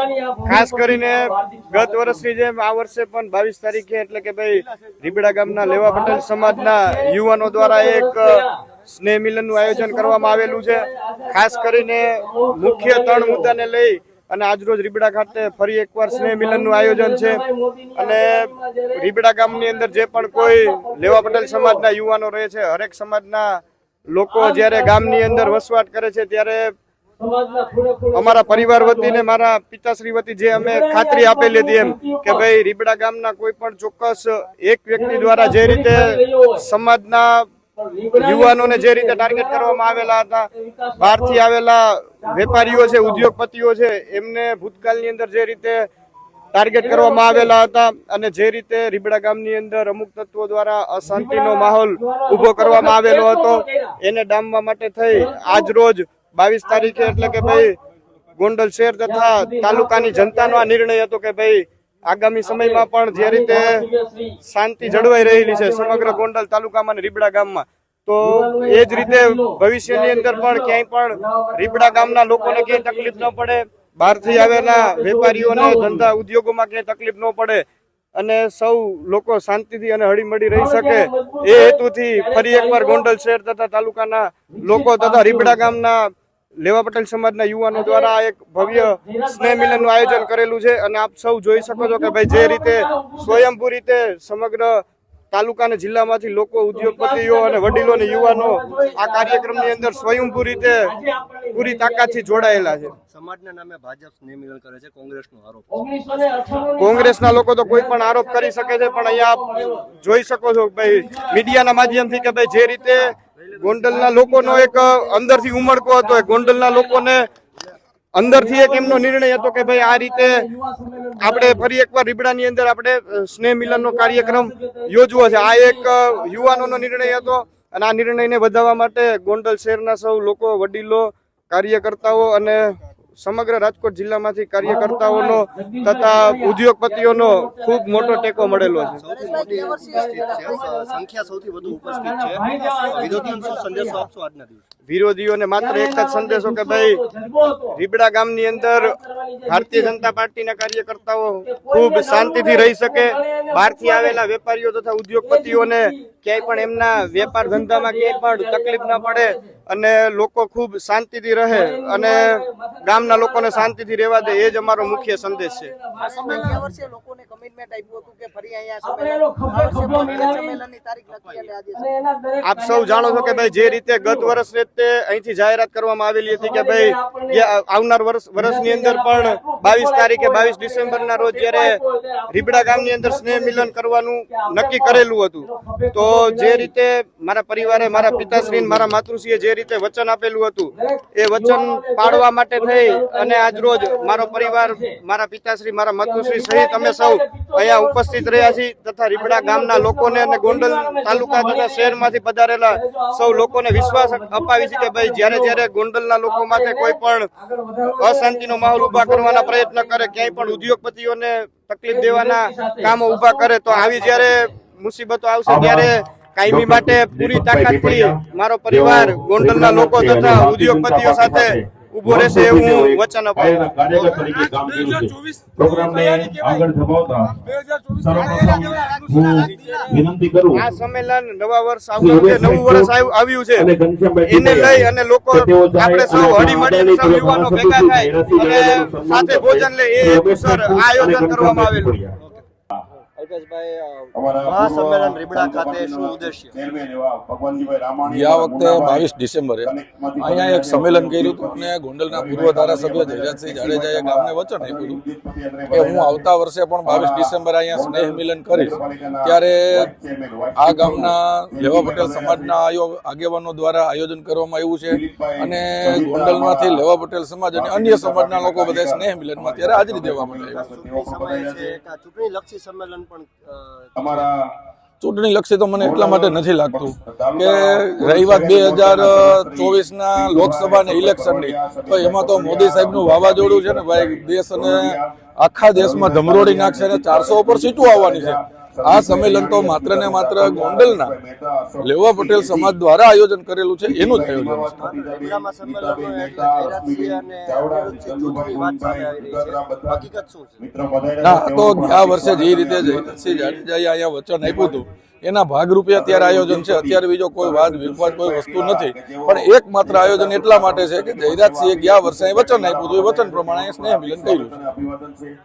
ખાસ કરીને ગત વર્ષની જેમ આ વર્ષે પણ બાવીસ તારીખે એટલે કે ભાઈ રીબડા ગામના લેવા પટેલ સમાજના યુવાનો દ્વારા એક સ્નેહ મિલનનું આયોજન કરવામાં આવેલું છે. ખાસ કરીને મુખ્ય ત્રણ મુદ્દાને લઈ અને આજરોજ રીબડા ખાતે ફરી એકવાર સ્નેહ મિલનનું આયોજન છે. અને રીબડા ગામની અંદર જે પણ કોઈ લેવા પટેલ સમાજના યુવાનો રહે છે હરેક સમાજના લોકો જ્યારે ગામની અંદર વસવાટ કરે છે ત્યારે અમારા પરિવાર વતી ને મારા પિતાશ્રી વતી જે અમે ખાતરી આપેલી હતી એમ કે ભાઈ રીબડા ગામના કોઈ પણ ચોક્કસ એક વ્યક્તિ દ્વારા જે રીતે સમાજના યુવાનોને જે રીતે ટાર્ગેટ કરવામાં આવેલા હતા બહારથી આવેલા વેપારીઓ છે ઉદ્યોગપતિઓ છે એમને ભૂતકાળની અંદર જે રીતે ટાર્ગેટ કરવામાં આવેલા હતા અને જે રીતે રીબડા ગામની અંદર અમુક તત્વો દ્વારા અશાંતિનો માહોલ ઊભો કરવામાં આવેલો હતો એને ડામવા માટે થઈ. આજ રોજ બાવીસ તારીખે એટલે કે ભાઈ ગોંડલ શહેર તથા તાલુકાની જનતાનો આ નિર્ણય હતો કે ભાઈ આગામી સમયમાં પણ જે રીતે શાંતિ જળવાઈ રહેલી છે સમગ્ર ગોંડલ તાલુકામાં અને રીબડા ગામમાં, તો એ જ રીતે ભવિષ્યની અંદર પણ ક્યાંય પણ રીબડા ગામના લોકોને ક્યાંય તકલીફ ન પડે, બહારથી આવેલા વેપારીઓને, ધંધા ઉદ્યોગોમાં ક્યાંય તકલીફ ન પડે, અને સૌ લોકો શાંતિથી અને હળીમળી રહી શકે એ હેતુથી ફરી એકવાર ગોંડલ શહેર તથા તાલુકાના લોકો તથા રીબડા ગામના લેવા પટેલ સમાજના યુવાનો દ્વારા એક ભવ્ય સ્નેહ મિલનનું આયોજન કરેલું છે અને આપ સૌ જોઈ શકો છો કે ભાઈ જે રીતે સ્વયંભૂ રીતે સમગ્ર તાલુકા અને જિલ્લામાંથી લોકો ઉદ્યોગપતિઓ અને વડીલો અને યુવાનો આ કાર્યક્રમની અંદર સ્વયંભૂ રીતે પૂરી તાકાતથી જોડાયેલા છે. સમાજના નામે ભાજપ સ્નેહ મિલન કરે છે કોંગ્રેસનો આરોપ કોંગ્રેસના લોકો તો કોઈ પણ આરોપ કરી શકે છે પણ અહીંયા આપ જોઈ શકો છો ભાઈ મીડિયાના માધ્યમથી કે ભાઈ જે રીતે ગોંડલના લોકોનો એક અંદરથી ઉમળકો હતો. એ ગોંડલના લોકોને અંદરથી એક એમનો નિર્ણય હતો કે ભાઈ આ રીતે આપણે ફરી એકવાર રીબડાની અંદર આપણે સ્નેહ મિલનનો કાર્યક્રમ યોજવો છે. આ એક યુવાનોનો નિર્ણય હતો અને આ નિર્ણયને વધાવવા માટે ગોંડલ શહેરના સૌ લોકો, વડીલો, કાર્યકર્તાઓ અને સમગ્ર રાજકોટ જિલ્લામાંથી કાર્યકર્તાઓનો તથા ઉદ્યોગપતિઓનો ખૂબ મોટો ટેકો મળેલો છે. સંખ્યા સૌથી વધુ ઉપસ્થિત છે. વિરોધીઓને શું સંદેશો આપશો આજના દિવસે? વિરોધીઓને માત્ર એક જ સંદેશો કે ભાઈ રીબડા ગામની અંદર ભારતીય જનતા પાર્ટીના કાર્યકર્તાઓ ખૂબ શાંતિથી રહી શકે બહારથી આવેલા વેપારીઓ તથા ઉદ્યોગપતિઓને ક્યાંય પણ એમના વેપાર ધંધામાં ક્યાંય પણ તકલીફ ન પડે અને લોકો ખૂબ શાંતિથી રહે અને ગામના લોકોને શાંતિથી રહેવા દે, એ જ અમારો મુખ્ય સંદેશ છે. આપ સૌ જાણો છો કે ભાઈ જે રીતે ગત વર્ષ રીતે અહીંથી જાહેરાત કરવામાં આવેલી હતી કે ભાઈ આવનાર વર્ષ, વર્ષની અંદર પણ બાવીસ તારીખે બાવીસ ડિસેમ્બરના રોજ જ્યારે રીબડા ગામની અંદર સ્નેહ મિલન કરવાનું નક્કી કરેલું હતું, તો જે રીતે મારા પરિવારે, મારા પિતાશ્રી મારા માતૃશ્રીએ જે રીતે વચન આપેલું હતું, એ વચન પાડવા માટે થઈ અને આજ રોજ મારો પરિવાર, મારા પિતાશ્રી, મારા માતૃશ્રી સહિત અમે સૌ અહીંયા ઉપસ્થિત રહ્યા છીએ તથા રીબડા ગામના લોકોને અને ગોંડલ તાલુકા તથા શહેરમાંથી પધારેલા સૌ લોકોને વિશ્વાસ અપાવી છે કે ભાઈ જ્યારે જ્યારે ગોંડલના લોકો માટે કોઈ પણ અશાંતિનો માહોલ ઊભા કરવાના પ્રયત્ન કરે, ક્યાંય પણ ઉદ્યોગપતિઓને તકલીફ દેવાના કામો ઊભા કરે, તો આવી જ્યારે મુસીબતો આવશે ત્યારે કાયમી માટે પૂરી તાકાતથી મારો પરિવાર ગોંડલના લોકો તથા ઉદ્યોગપતિઓ સાથે ઊભો રહેશે એવું વચન અપાવું છું. કાર્યકર તરીકે કામગીરી છે. પ્રોગ્રામને આગળ ધપાવતા સર્વપ્રથમ હું વિનંતી કરું આ સંમેલન નવા વર્ષ આવ્યું છે. નવું વર્ષ આવ- આવ્યું છે. એને લઈ અને લોકો આપણે સૌ હળી મળી સૌ યુવાનો ભેગા થાય અને સાથે. ભોજન લે એ આયોજન કરવામાં આવેલું. ગયા વખતે બાવીસ ડિસેમ્બરે અહીંયા એક સંમેલન કર્યું હતું અને ગોંડલના પૂર્વ ધારાસભ્ય જયરાજસિંહ જાડેજાએ ગામને વચન આપ્યું હતું કે હું આવતા વર્ષે પણ બાવીસ ડિસેમ્બરે અહીંયા સ્નેહ મિલન કરીશ. ત્યારે આ ગામના લેવા પટેલ સમાજના આગેવાનો દ્વારા આયોજન કરવામાં આવ્યું છે અને ગોંડલમાંથી લેવા પટેલ સમાજ અને અન્ય સમાજના લોકો બધા સ્નેહ મિલનમાં ત્યારે હાજરી દેવા માટે છે. ચૂંટણી લક્ષી સંમેલન પણ અમારા ચૂંટણી લક્ષી તો મને એટલા માટે નથી લાગતું કે રહી વાત બે હજાર ચોવીસના લોકસભાના ઇલેક્શનની તો એમાં તો મોદી સાહેબનું વાવાઝોડું છે ને ભાઈ દેશ અને આખા દેશમાં ધમરોડી નાખશે અને ચારસો ઉપર સીટો આવવાની છે. આ સંમેલન તો માત્ર ને માત્ર ગોંડલના લેવા પટેલ સમાજ દ્વારા આયોજન કરેલું છે એનું જ આયોજન ના આ તો ગયા વર્ષે જે રીતે જયરાજસિંહ જાડેજાએ અહીંયા વચન આપ્યું હતું એના ભાગરૂપે અત્યારે આયોજન છે. અત્યારે બીજો કોઈ વાદ વિવાદ કોઈ વસ્તુ નથી. પણ એકમાત્ર આયોજન એટલા માટે છે કે જયરાજસિંહે ગયા વર્ષે અહીં વચન આપ્યું હતું. એ વચન પ્રમાણે સ્નેહ મિલન કર્યું છે.